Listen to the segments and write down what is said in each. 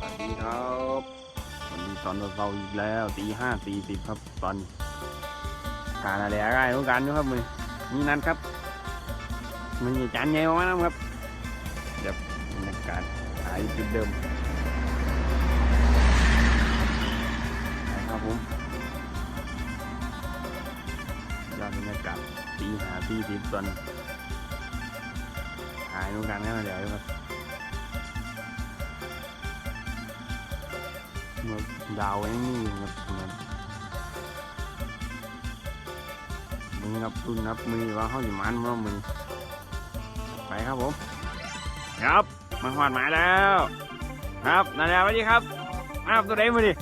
สวัสดีครับวันนี้ตอนเราอีกแล้วตีห้าตีสิบครับตอนการอะไรอะไรต้องการอยู่ครับมือนี่นั่นครับ มันมีจานใหญ่มากนะครับเดี๋ยวบรรยากาศหายจุดเดิมครับผมยอดบรรยากาศตีห้าตีสิบตอนหายต้องการกันมาแล้วครับ เมื่อดาวยังมีอยู่ครับเหมือนมึงนับตุนนับมือว่าเขาอยู่มันว่ามึงไปครับผมครับมาหอดหมายแล้ว ครับนั่นแหละสวัสดีครับมาครับตัวเด้มาดิ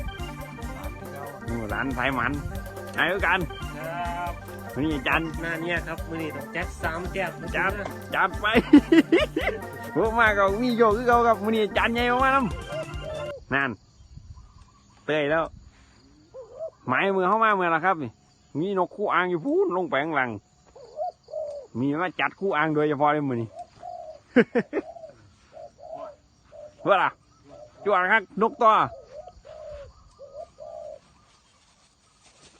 หมูร้านไทยมันไหนด้วยกันครับวันนี้จันหน้าเนี่ยครับมือนี่ต้องแจ็คสามแก้วจับจับไปพวกมาก็มีโยกคือเขาครับวันนี้จันใหญ่มากๆน้ำนั่น เตยแล้ว หมายมือเข้ามาเมื่อไรครับนี่มีนกคู่อ่างอยู่พูนลงไปข้างหลัง มีมาจัดคู่อ่างโดยเฉพาะเลยมือนี้เพื่อล่ะจวดครับนกตัว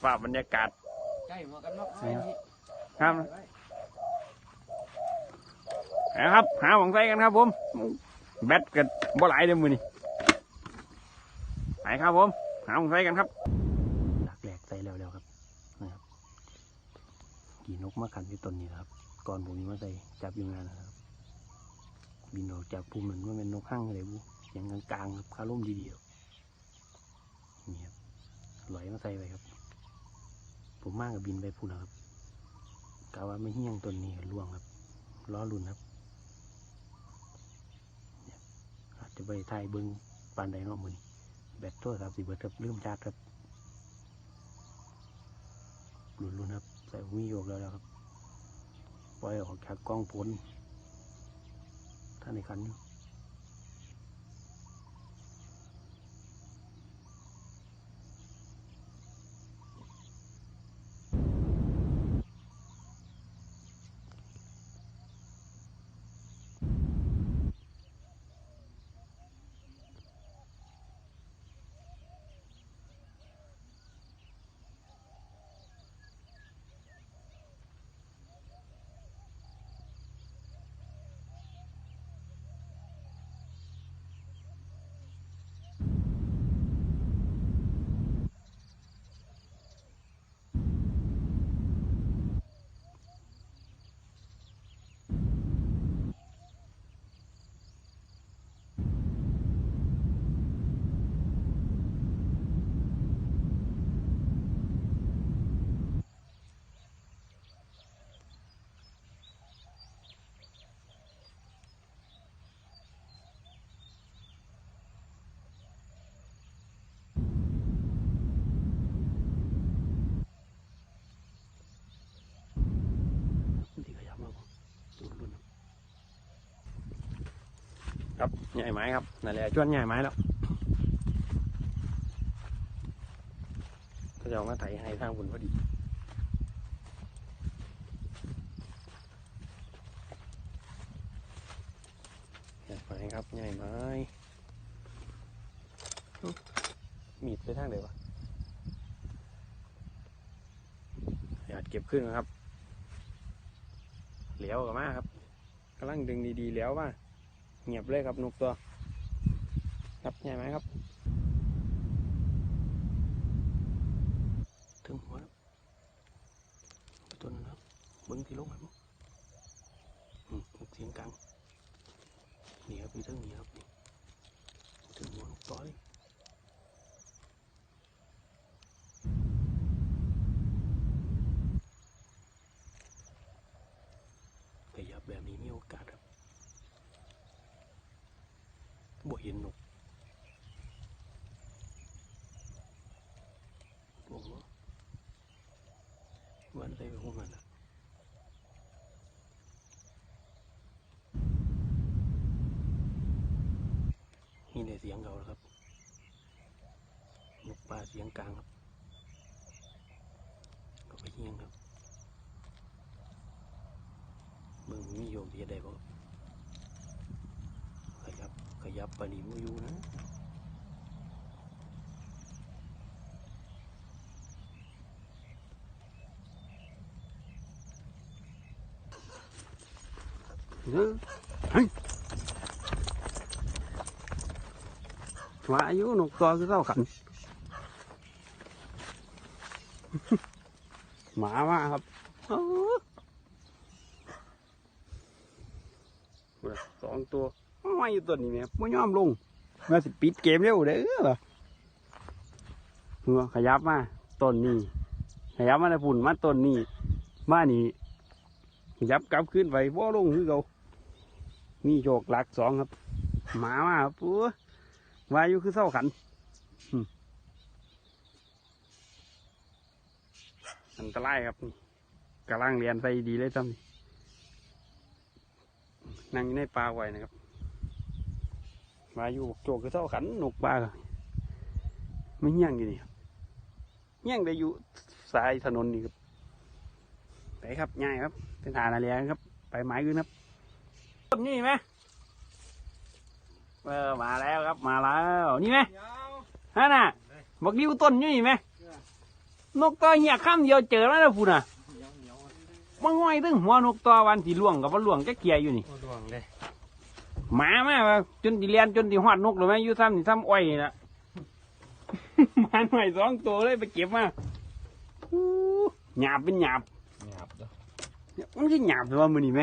ฝาบรรยากาศใช่หมวกกันน็อกครับนะครับ หาของใส่กันครับผม แบตกันบ่หลายเด้อมือนี่ ไปครับผม หาของใส่กันครับหลักแหลกใส่แล้วแล้วครับนะครับกี่นกมาขันที่ต้นนี้ครับ ก่อนผมมีมาใส่จับอยู่งานนะครับ บินออกจากภูมิเหมือนว่าเป็นนกข้างอะไรบุเสียงกลางๆครับคาร่มดีๆนี่ครับลอยมาใส่ไว้ครับ ผมมากกับบินไปพูนแล้วครับกะว่าไม่เฮี้ยงต้นนี้ล่วงครับล้อรุนครับอาจจะไปถ่ายเบิ้งปานใดเนาะมือนี้ แบตโทรศัพท์สิเบิดครับลืมชาร์จครับรุ่นรุ่นครับ ใส่หุยโยกแล้วแล้วครับปล่อยออกจากกล้องผลท่านในคันอยู่ ดีขยับมากรุ่นรุ่น ครับใหญ่ไม้ครับนั่นแหละชวนใหญ่ไม้แล้วก็จะเอามาไถให้ทางบุญพอดีใหญ่ไม้ครับใหญ่ไม้มีดไปทางไหนวะอยากเก็บขึ้นนะครับ เหลียวกับมาครับกำลังดึงดีๆเหลียวมา เงียบเลยครับนกตัว ครับใหญ่ไหมครับ ถึงหัวแล้วตัวนึงแล้วเบิ้งที่ลงครับอืมเสียงกลางนี่ครับพี่เท่งนี่ครับถึงหัวนกตัวเลยขยับแบบนี้มีโอกาสครับ บ่เห็นหนกโอ้โหวันใส่ไปหัวมันนะนี่ในเสียงเขาแล้วครับนกป่าเสียงกลางครับก็ไปเฮียงครับมึงมีโยมที่จะได้บ่ ยับปนิมอยู่นะเฮ้ยว่าอยู่นกตัวก็เท่ากันหมามาครับสองตัว ไม่อยู่ตัวนี้เนี่ยไม่ยอมลงมาสิปิดเกมเร็วเด้อเหรอหัวขยับมาต้นนี้ขยับมาในฝุ่นมาต้นนี้มานี่ขยับกลับขึ้นไปบ่ลงคือเขามีโชคหลักสองครับ หมามาครับปัววาอยุคือเศร้าขันอันตรายครับกำลังเรียนใส่ดีเลยซ้ำนั่งอยู่ในป่าไว้นะครับ วาอยุบกโจกคือเศร้าขันนกป่าไม่เงี้ยงอยู่นี่ครับเงี้ยงได้อยู่สายถนนนี่ครับไปครับง่ายครับ เป็นทานอะไรครับ ไปไม้ขึ้นครับต้นนี่ไหมเออมาแล้วครับมาแล้วนี่ไหมฮะน่ะบอกริ้วต้นนี่ไหมนกตัวเหี่ยข้ามเดียวเจอแล้วนะพูน่ะมันง่อยตึงหัวนกตัววันสีล่วงกับว่าล่วงแกเกียอยู่นี่โอ้ดวงเลย หมามาว่าจนตีเลียนจนตีหอดนกเลยไหมอยู่ซ้ำนี่ซ้ำอ้อยนี่ละ หมาหน่อยสองตัวเลยไปเก็บมาอู้หยาบเป็นหยาบหยาบเด้อเนี่ยมันคือหยาบแต่ว่ามือนี่ไหม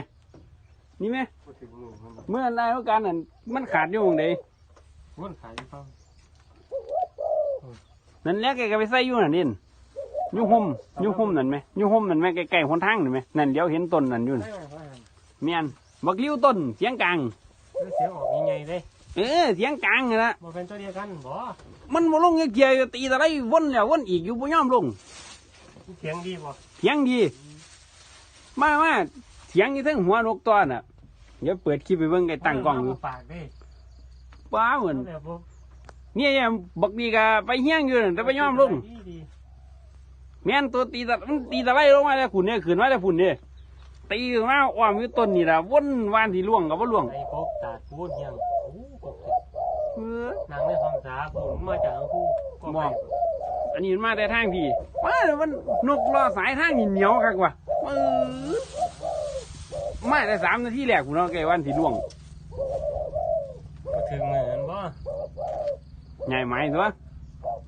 นี่ไหมพูดถึงลูกมันเมื่อไรเมื่อการนั่นมันขาดอยู่ตรงไหนมันขายอยู่ฟังนั่นแหละแกก็ไปใส่อยู่นั่นเองอยูห่มอยูห่มนั่นไหมอยูห่มนั่นไหมใกล้ๆหนทางนั่นไหมนั่นเดี๋ยวเห็นต้นนั่นอยู่น่ะได้ไหมพ่อเมียนบักลิ้วต้นเสียงกลาง เสียงออกยังไงเลยเออเสียงกลางนี่ละบ่เป็นตัวเดียวกันบ่มันมาลงเกียร์ตีตะไรวนแล้ววนอีกอยู่บ่ยอมลงเสียงดีบ่เสียงดี มามาเสียงอยู่ทั้งหัวนกตัวน่ะเดี๋ยวเปิดคลิปไปเบิ่งไอ้ตั้งกล้องอยู่ปากดิป้าเหมือนแบบบ่เนี่ยเนี่ยบักดีกะไปเฮี้ยงอยู่นั่นแต่ไปยอมลงดีดีแม่นตัวตีตะมันตีตะไลลงมาแล้วขุนเนี่ยขืนมาแล้วขุนเนี่ย ตีขึ้นมาอ้อมอยู่ต้นนี่ละวนวานที่ล่วงกับว่าล่วงไอ้พกตาดพูดยังโอ้กบเออนางในฟังษาผมมาจากทั้งคู่ก็ไปอันนี้มันมาแต่ทางพี่มาแล้วมันนกรอสายทางนี่เหนียวคักว่ะเออมาแต่สามนาทีแรกคุณเนาะแกวันที่ล่วงก็ถึงเหมือนบ่ใหญ่ไหมตัว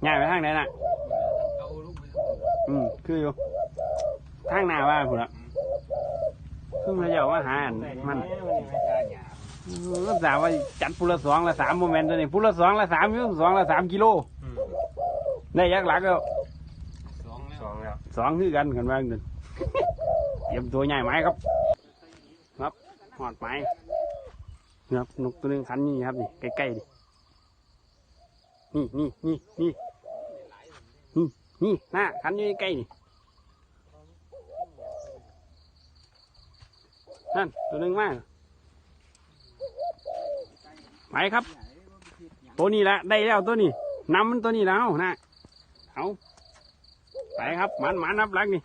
ใหญ่ไปทางไหนน่ะอืมคืออยู่ทางหน้าบ้านคุณละ คือมาเจ้ามาหาอันมันก็สามว่าจัดพุละสองละสามโมเมนต์ตัวนี้พุละสองละสามอยุ่สองละสามกิโลอืมได้ยักษ์หลักแล้วสองแล้วสองแล้วสองคือกันกันว่าเงินเตรียมตัวใหญ่ไหมครับ ครับหอดไหมครับนกตัวหนึงคันนี่ครับนี่ใกล้ๆดินี่นี่นี่นี่นี่นี่หน้าคันอยู่ใกล้ๆนี่ นั่นตัวหนึงมากไปครับ ตัวนี้แหละได้แล้วตัวนี้นำมันตัวนี้แล้วนะเอาไปครับหมันหมันนับหลักนี่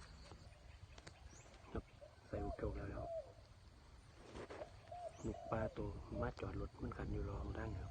ใส่ลูกโจกแล้วแล้วลูกปลาตัวมาจอดรถมันขันอยู่รองทางครับเ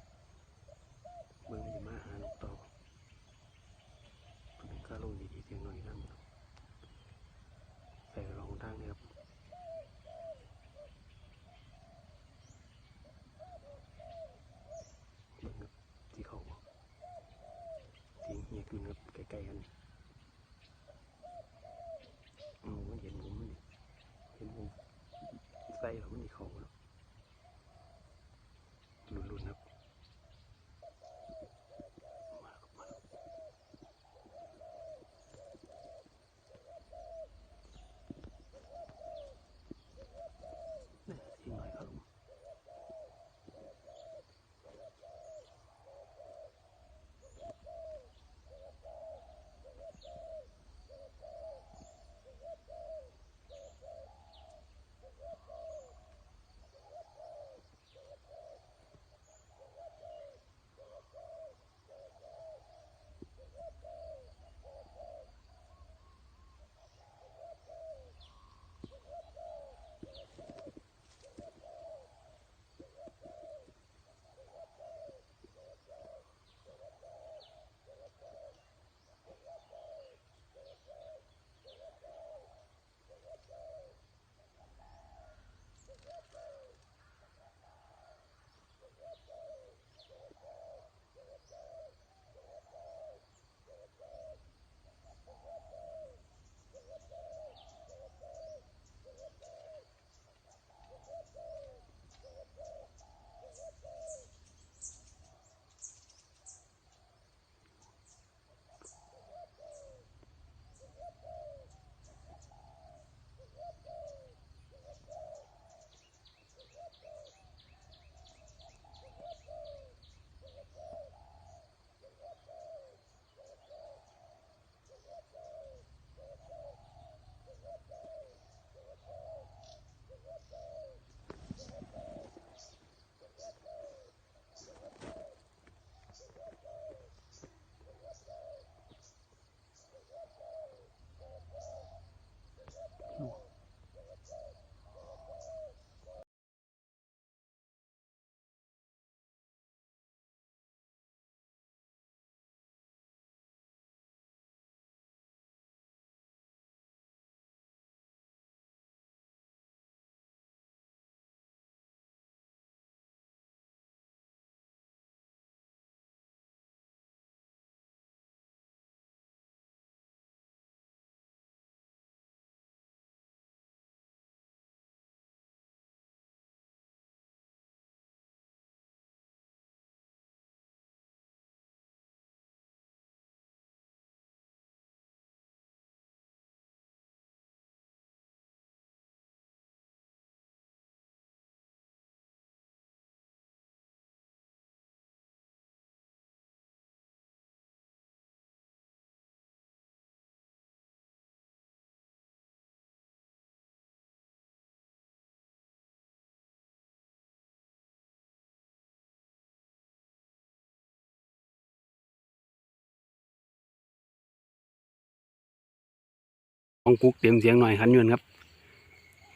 องกุกเตรียมเสียงหน่อยขันยนครับ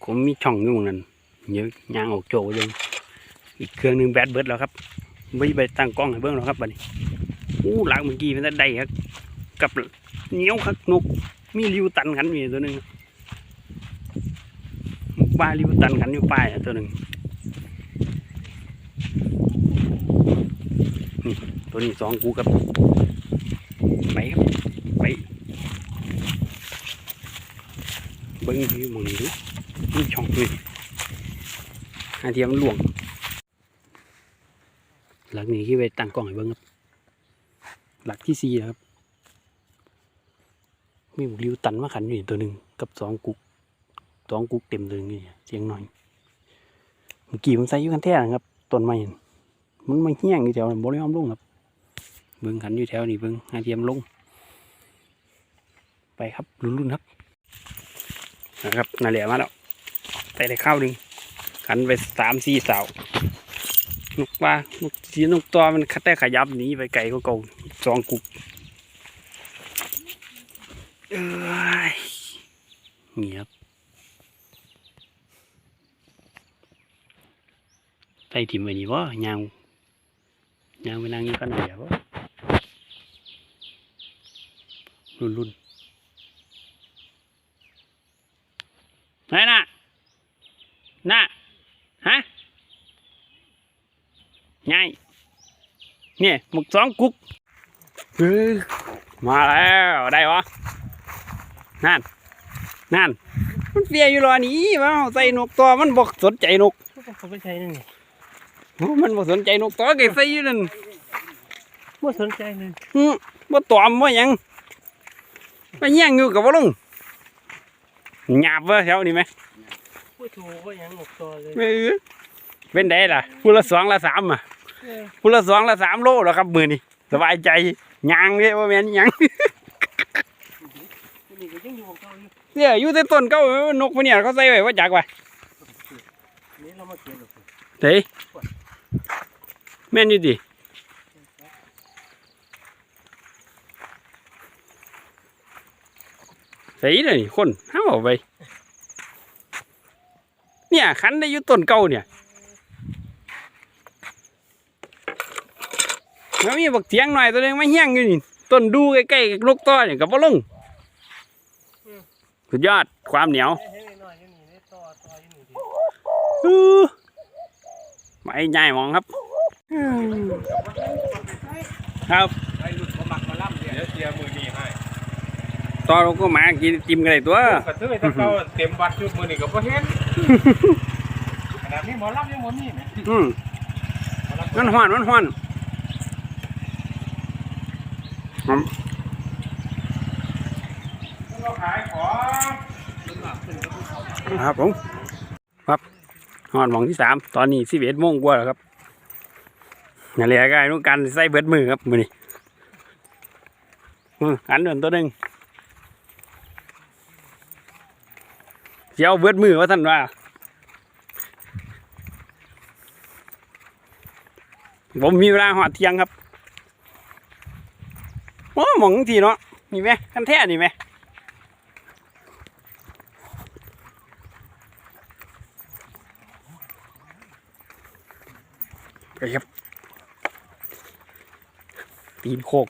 ผมมีช่องอยู่ตรงนั้นเยอะยางออกโจเลยอีกเครื่องหนึงแบตเบิดแล้วครับไม่ไปตั้งกล้องให้เบิ้งหรอกครับบัดนี้อู้หลังเมื่อกี้มันจะได้ครับ กับเหนียวครับนกมีริวตันกันอยู่ตัวหนึ่งปลาริวตันกันอยู่ป้ายอะตัวหนึ่งนี่ตัวนี้สองกูกับไปครับไป เบิ้งที่มึงดูนี่ช่องนี่หาเทียมนหลวง หลักนี้ที่ไปตั้งกล้องให้เบิ้งครับ หลักที่สี่นะครับ มีบุกริวตันมาขันอยู่ตัวหนึ่งกับสองกุกสองกุกเต็มเลยนี่เสียงหน่อยเมื่อกี้ผมใส่อยู่กันแท้นะครับต้นไม้นั่นมันม่เฮี้ยงอยู่แถวบ่ได้อ้อมลงครับ เบิ้งขันอยู่แถวนี้เบิ้งหาเทียมลง ไปครับลุ้นๆครับ นะครับนั่นแหละมาแล้วใส่ได้ข้าวหนึ่งขันไปสามสี่เสานกว่านกสีนกตัวมันคัดแต่ขยับหนีไปไกลก็เก่าสองกุกเอ้ยเงียบใส่ถิ่มไว้นี่บ่ยางยางไปนั่งนี่กันหน่อยบ่รุ่นรุ่น ไหนน่ะน่ะฮะไงเนี่ยหมึกสองกุ๊กเฮ้ยมาแล้วได้วะนั่นนั่นมันเฟียอยู่รอนี้มาเอาใส่นกตัวมันบอกสนใจนกเขาไม่ใช่นั่นนี่โอ้มันบอกสนใจนกตัวเก็บใส่อยู่นั่นไม่สนใจเลยฮึบ่ตอมบ่หยังไปแย่งอยู่กับบ่ลง หยาบเว้ยแถวนี้ไหมไม่ถูกว่ายังหมกตัวเลยเออเป็นได้ล่ะพูละสองละสามอะเออพูละสองละสามโลแล้วครับมือนี่สบายใจยางเลยว่าแม่นหยังนี่ก็ยังอยู่ของเขาอยู่เนี่ยอยู่แต่ต้นเก้านกพวกเนี่ยเขาใส่ไว้ว่าจักว่านี่เรามาเขียนหรอกเฮ้ยแม่นอยู่ดิ ส่เลยคนห้าเอาไปเนี่ยขันได้อยู่ต้นเก่าเนี่ยแล้วมีบักเถียงหน่อยตัวนึงไม่เฮี้ยงอยู่นี่ต้นดูใกล้ๆกับลูกต้อเนี่ยกับบ่ลงสุดยอดความเหนียวเฮ้ยหน่อยอยู่นี่ได้ต่อต่ออยู่นี่ดิอื้อไม่ใหญ่มองครับอืมครับ ตอนเราก็มากินจิ้มกันเลยตัวกระเทยตะเกาเต็มวัดชุดมือนี่ก็บ่เห็นขนาดนี้หมอลำยังบ่มีไหมอืมมันหวานมันหวานอืมเราขายของครับผมครับหอนหมองที่สามตอนนี้สิบเอ็ดโมงกว่าแล้วครับอย่าเรียกันนุกันใส่เบิดมือครับมือนี่อันเดินตัวหนึ่ง เจ้าเบิดมือว่าท่านว่าผมมีเวลาหอดเทียงครับโอ้หมองทีเนาะนี่ไหมกันแท้นี่ไหมไปครับตีนโคก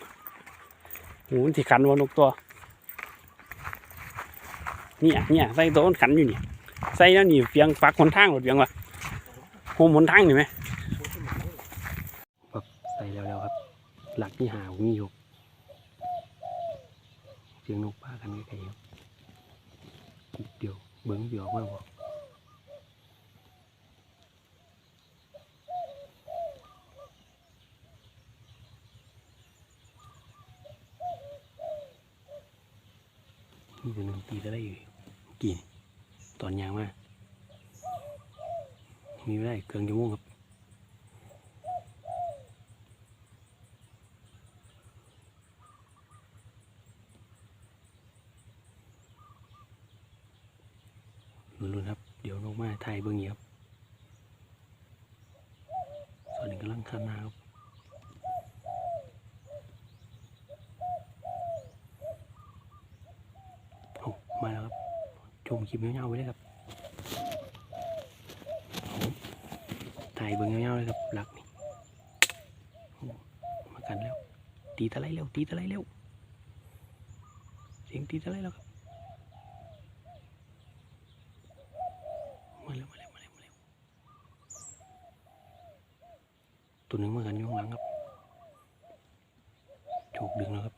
โหูที่ขันวันนกตัว เนี่ยเนี่ยใส่ตัวมันขันอยู่นี่ใส่แล้วนี่เฟียงปักหนทางหมดเฟียงวะโฮมหนทางนี่ไหมครับใส่แล้วแล้วครับ หลักที่หาผมมีอยู่เสียงนกป้ากันไกลครับเดี๋ยวเบิ้งเดี๋ยวมากบ่นี่เป็นหนึ่งตีจะได้อยู่ กี่ตอนยางมากมีไม่ได้เกินชั่วโมงครับ ลุ้นๆครับ เดี๋ยวลงมาถ่ายเบื้องนี้ครับ ส่วนหนึ่งกำลังข้ามมาครับโอ้มาแล้วครับ ชมคลิปยาวๆไว้เลยครับถ่ายเบิ่งยาวๆเลยครับหลักนี่โอ้มากันแล้ว ตีตะไลเร็วตีตะไลเร็วเสียงตีตะไลแล้วครับมาเร็วมาเร็วมาเร็วมาเร็วตัวหนึ่งมากันยู่งหลังครับโฉกดึงแล้วครับ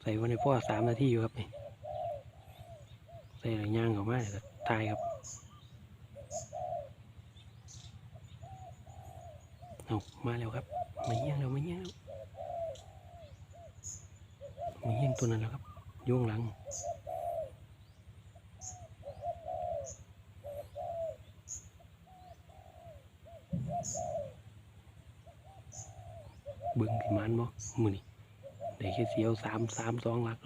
ใส่ไว้ในพ่อสามนาทีอยู่ครับนี่ใส่อะย่างออกมาเดี๋ยวตายครับ เอามาแล้วครับมาเยี่ยงแล้วมาเยี่ยงแล้วมาเยี่ยงตัวนั้นแล้วครับโยงหลังเบิ่งสิมันบ่มือนี่ได้แค่เสียวสามสามสองหลัก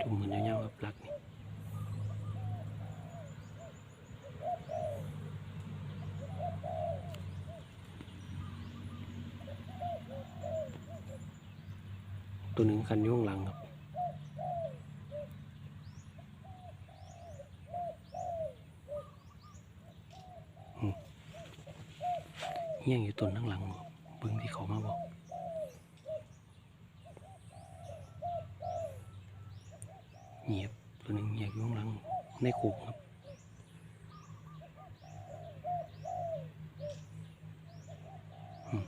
จุ่มเหมือนยาวๆกับหลักนี่ตัวหนึ่ง คันอยุ่ข้างหลังครับเฮี้ยงอยู่ต้นข้างหลังบ่เบิ่งที่เขามาบอกเงียบตัวหนึงเงียบอยู่ข้างหลังในโขกครับอืม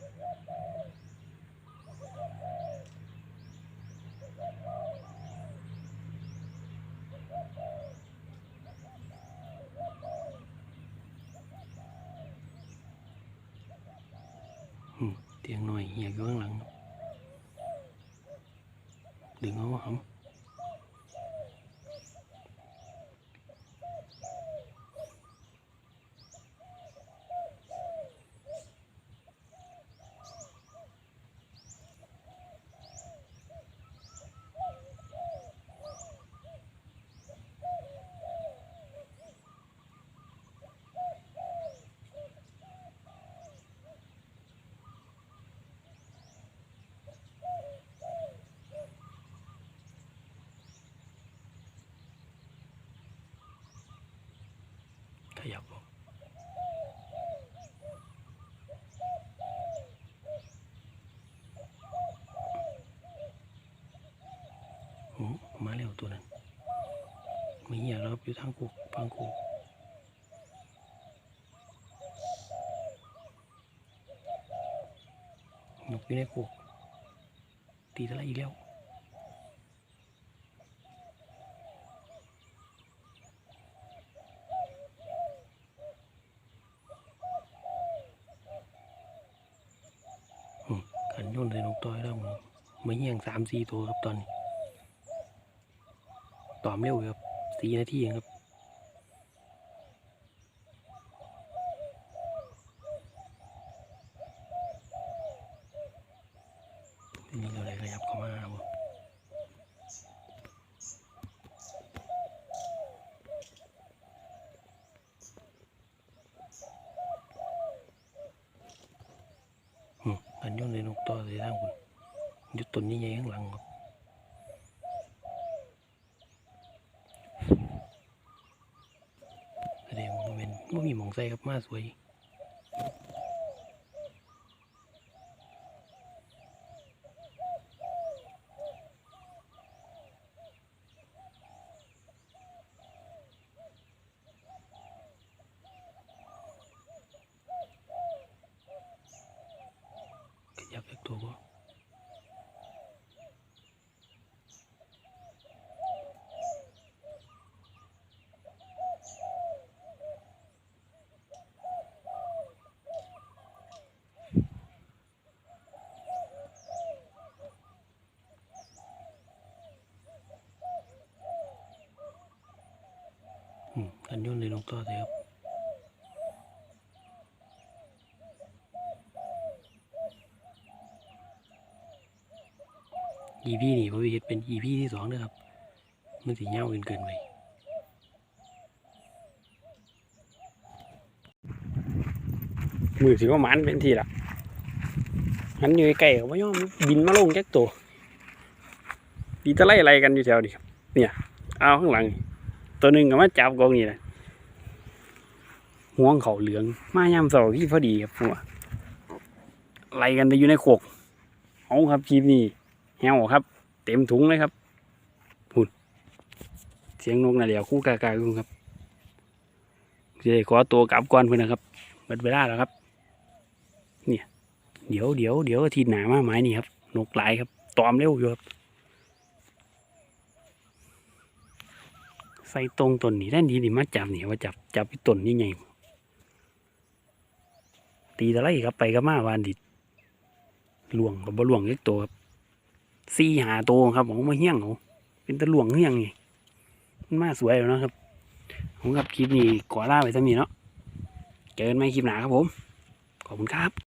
อืมเตียงหน่อยเหียบอยู่ข้างหลังครับ ดึงเอาหำขยับออกโอ้ มาแล้วตัวนั้นไม่เหี่ยแล้วครับอยู่ทางกูฟังกูนกอยู่ในกูตีอะไรอีกแล้วขันโยนใส่นกต่อยแล้วมันมาเยี่ยงสามสี่ตัวครับตอนนี้ ตอมเร็วครับสี่นาทีครับทีนี้เราเลยขยับเข้ามาครับอืมขันยนใส่นนกต่อใส่ทางคุณยุดต้นนี้ใหญ่ข้างหลังครับแสดงว่ามันเป็นไม่มีหมอง ใส่ครับมาสวย ขยับอีกตัวก็ อืมกันโยนเลยลงต่อเลยครับ EP นี่ผมเห็นเป็น EP ที่สองนะครับ มันสิเงาเกินเกินไปมือสิว่ามันเป็นทีละหันอยู่ไกลๆก็บ่ายอมบินมาลงแจักตัวดีตะไล่อะไรกันอยู่แถวนี้ครับ เนี่ย เอาข้างหลัง ตัวหนึ่งก็มาจับกองนี่แหละ ห่วงเขาเหลือง มายามเสาร์พี่พอดีครับผมว่าไล่กันไปอยู่ในโขกเอาครับคลิปนี้แฮวครับ เต็มถุงเลยครับพุ่นเสียงนกน่ะเดี๋ยวคู่กากาคุณครับจะได้ขอตัวกลับก่อนเพื่อนนะครับหมดเวลาแล้วครับ เนี่ย เดี๋ยวเดี๋ยวเดี๋ยวทีหนามาไม้นี่ครับ นกหลายครับ ตอมเร็วอยู่ครับใส่ตรงต้นนี่ด้านดีนี่มาจับนี่ว่าจับจับที่ต้นนี่ไง ตีตะไลครับไปก็มาวานดิหลวงกับบหลวงเล็กตัวครับสี่หาตัวครับผมมาเฮี้ยงเขาเป็นตะหลวงเฮี้ยงไงมันมาสวยแล้วนะครับผมกับคลิปนี้ก่อล่าไปซะมีเนาะเจอกันใหม่คลิปหนาครับผม ขอบคุณครับ